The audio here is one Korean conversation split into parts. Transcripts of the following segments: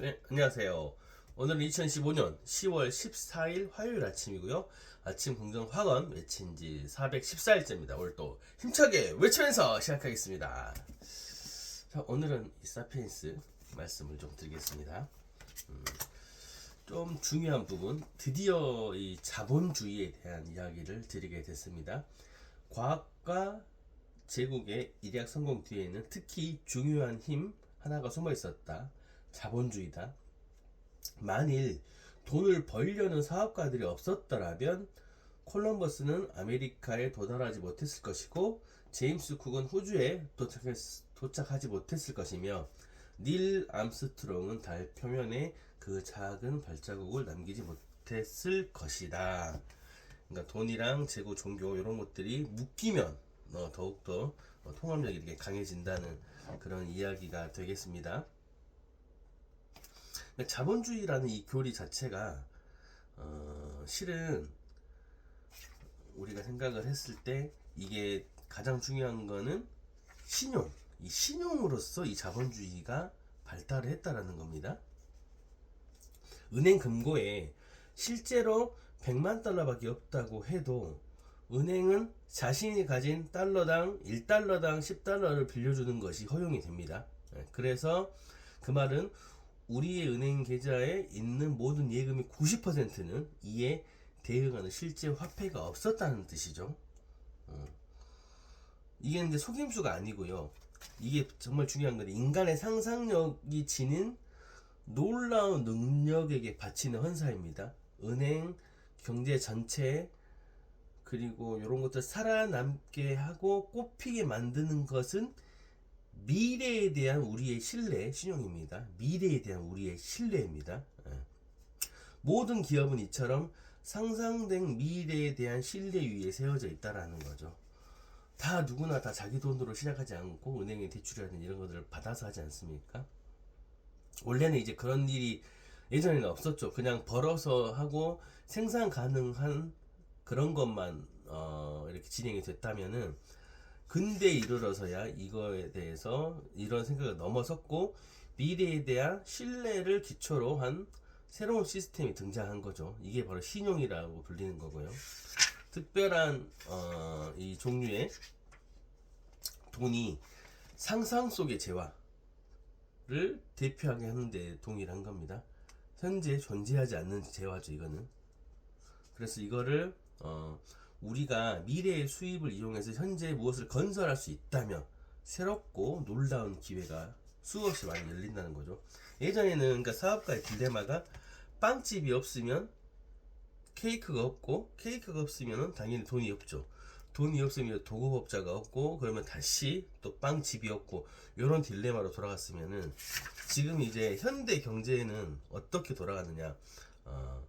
네, 안녕하세요. 오늘은 2015년 10월 14일 화요일 아침이고요. 아침 공정 확언 외친 지 414일째입니다. 오늘 또 힘차게 외치면서 시작하겠습니다. 자, 오늘은 이 사피엔스 말씀을 좀 드리겠습니다. 음, 좀 중요한 부분, 드디어 이 자본주의에 대한 이야기를 드리게 됐습니다. 과학과 제국의 일약 성공 뒤에는 특히 중요한 힘 하나가 숨어 있었다. 자본주의다. 만일 돈을 벌려는 사업가들이 없었더라면 콜럼버스는 아메리카에 도달하지 못했을 것이고 제임스 쿡은 호주에 도착했, 도착하지 못했을 것이며 닐 암스트롱은 달 표면에 그 작은 발자국을 남기지 못했을 것이다. 그러니까 돈이랑 재고, 종교 이런 것들이 묶이면 어, 더욱더 어, 통합력이 이렇게 강해진다는 그런 이야기가 되겠습니다. 자본주의라는 이 교리 자체가 어, 실은 우리가 생각을 했을 때 이게 가장 중요한 거는 신용, 이 신용으로서 이 자본주의가 발달을 했다라는 겁니다. 은행 금고에 실제로 100만 달러밖에 없다고 해도 은행은 자신이 가진 달러당 1달러당 10달러를 빌려주는 것이 허용이 됩니다. 예, 그래서 그 말은 우리의 은행 계좌에 있는 모든 예금의 90%는 이에 대응하는 실제 화폐가 없었다는 뜻이죠. 어. 이게 이제 속임수가 아니고요. 이게 정말 중요한 건 인간의 상상력이 지닌 놀라운 능력에게 바치는 헌사입니다. 은행, 경제 전체, 그리고 이런 것들 살아남게 하고 꽃피게 만드는 것은 미래에 대한 우리의 신뢰, 신용입니다. 미래에 대한 우리의 신뢰입니다. 예. 모든 기업은 이처럼 상상된 미래에 대한 신뢰 위에 세워져 있다라는 거죠. 다 누구나 다 자기 돈으로 시작하지 않고 은행에 대출이라든 이런 것들을 받아서 하지 않습니까? 원래는 이제 그런 일이 예전에는 없었죠. 그냥 벌어서 하고 생산 가능한 그런 것만 어, 이렇게 진행이 됐다면은 근대에 이르러서야 이거에 대해서 이런 생각을 넘어섰고 미래에 대한 신뢰를 기초로 한 새로운 시스템이 등장한 거죠. 이게 바로 신용이라고 불리는 거고요. 특별한 어, 이 종류의 돈이 상상 속의 재화를 대표하게 하는데 동일한 겁니다. 현재 존재하지 않는 재화죠, 이거는. 그래서 이거를 어, 우리가 미래의 수입을 이용해서 현재 무엇을 건설할 수 있다면 새롭고 놀라운 기회가 수없이 많이 열린다는 거죠. 예전에는 그러니까 사업가의 딜레마가 빵집이 없으면 케이크가 없고 케이크가 없으면 당연히 돈이 없죠. 돈이 없으면 도급업자가 없고 그러면 다시 또 빵집이 없고 이런 딜레마로 돌아갔으면은 지금 이제 현대 경제는 어떻게 돌아가느냐 어,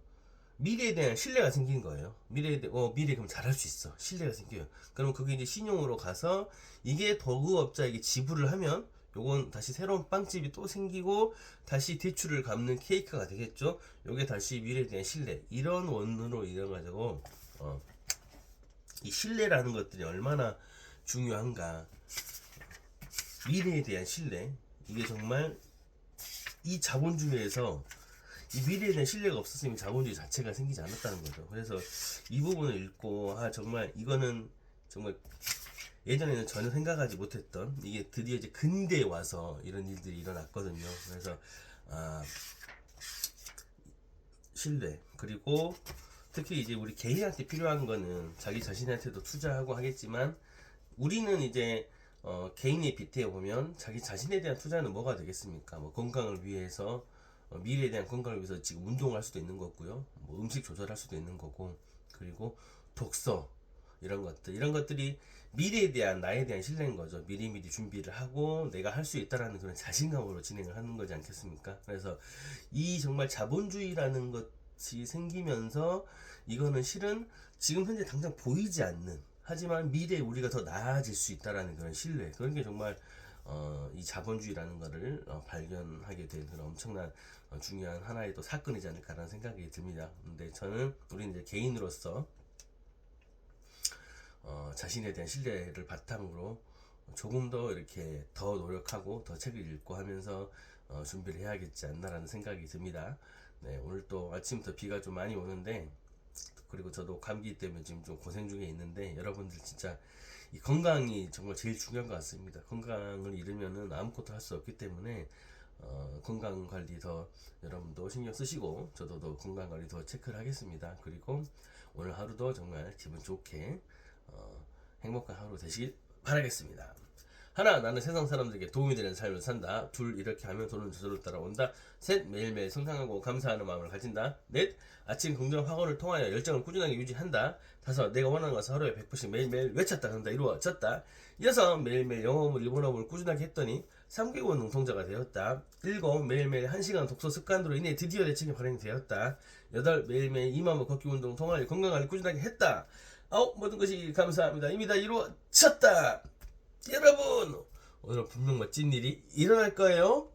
미래에 대한 신뢰가 생기는 거예요. 미래에 대, 어 미래 그럼 잘할 수 있어. 신뢰가 생겨요. 그럼 그게 이제 신용으로 가서 이게 도급업자에게 지불을 하면 요건 다시 새로운 빵집이 또 생기고 다시 대출을 갚는 케이크가 되겠죠. 요게 다시 미래에 대한 신뢰 이런 원으로 이뤄가지고 어, 이 신뢰라는 것들이 얼마나 중요한가 미래에 대한 신뢰 이게 정말 이 자본주의에서 이 미래에 대한 신뢰가 없었으면 자본주의 자체가 생기지 않았다는 거죠. 그래서 이 부분을 읽고 아 정말 이거는 정말 예전에는 전혀 생각하지 못했던 이게 드디어 이제 근대에 와서 이런 일들이 일어났거든요. 그래서 아 신뢰 그리고 특히 이제 우리 개인한테 필요한 거는 자기 자신한테도 투자하고 하겠지만 우리는 이제 어, 개인의 빗대에 보면 자기 자신에 대한 투자는 뭐가 되겠습니까? 뭐 건강을 위해서 어, 미래에 대한 건강을 위해서 지금 운동할 수도 있는 거고요. 뭐 음식 조절할 수도 있는 거고 그리고 독서 이런 것들 이런 것들이 미래에 대한 나에 대한 신뢰인 거죠. 미리미리 준비를 하고 내가 할 수 있다라는 그런 자신감으로 진행을 하는 거지 않겠습니까? 그래서 이 정말 자본주의라는 것이 생기면서 이거는 실은 지금 현재 당장 보이지 않는 하지만 미래에 우리가 더 나아질 수 있다라는 그런 신뢰 그런 게 정말 어, 이 자본주의라는 것을 어, 발견하게 된 그런 엄청난 어, 중요한 하나의 또 사건이지 않을까라는 생각이 듭니다. 근데 저는 우리 이제 개인으로서 어, 자신에 대한 신뢰를 바탕으로 조금 더 이렇게 더 노력하고 더 책을 읽고 하면서 어, 준비를 해야겠지 않나라는 생각이 듭니다. 네, 오늘 또 아침부터 비가 좀 많이 오는데 그리고 저도 감기 때문에 지금 좀 고생 중에 있는데 여러분들 진짜 이 건강이 정말 제일 중요한 것 같습니다. 건강을 잃으면은 아무것도 할 수 없기 때문에 어, 건강 관리 더 여러분도 신경 쓰시고 저도 더 건강 관리 더 체크를 하겠습니다. 그리고 오늘 하루도 정말 기분 좋게 어, 행복한 하루 되시길 바라겠습니다. 하나 나는 세상 사람들에게 도움이 되는 삶을 산다. 둘 이렇게 하면 돈은 저절로 따라온다. 셋 매일매일 성장하고 감사하는 마음을 가진다. 넷 아침 긍정 학원을 통하여 열정을 꾸준하게 유지한다. 다섯 내가 원하는 것을 하루에 100%씩 매일매일 외쳤다 한다 이루어졌다. 여섯 매일매일 영어물 일본어를 꾸준하게 했더니 3개월 능통자가 되었다. 일곱 매일매일 1시간 독서 습관으로 인해 드디어 내 책이 발행이 되었다. 여덟 매일매일 2만보 걷기 운동 통하여 건강을 꾸준하게 했다. 아홉 모든 것이 감사합니다. 이미 다 이루어졌다. 여러분 오늘은 분명 멋진 일이 일어날 거예요.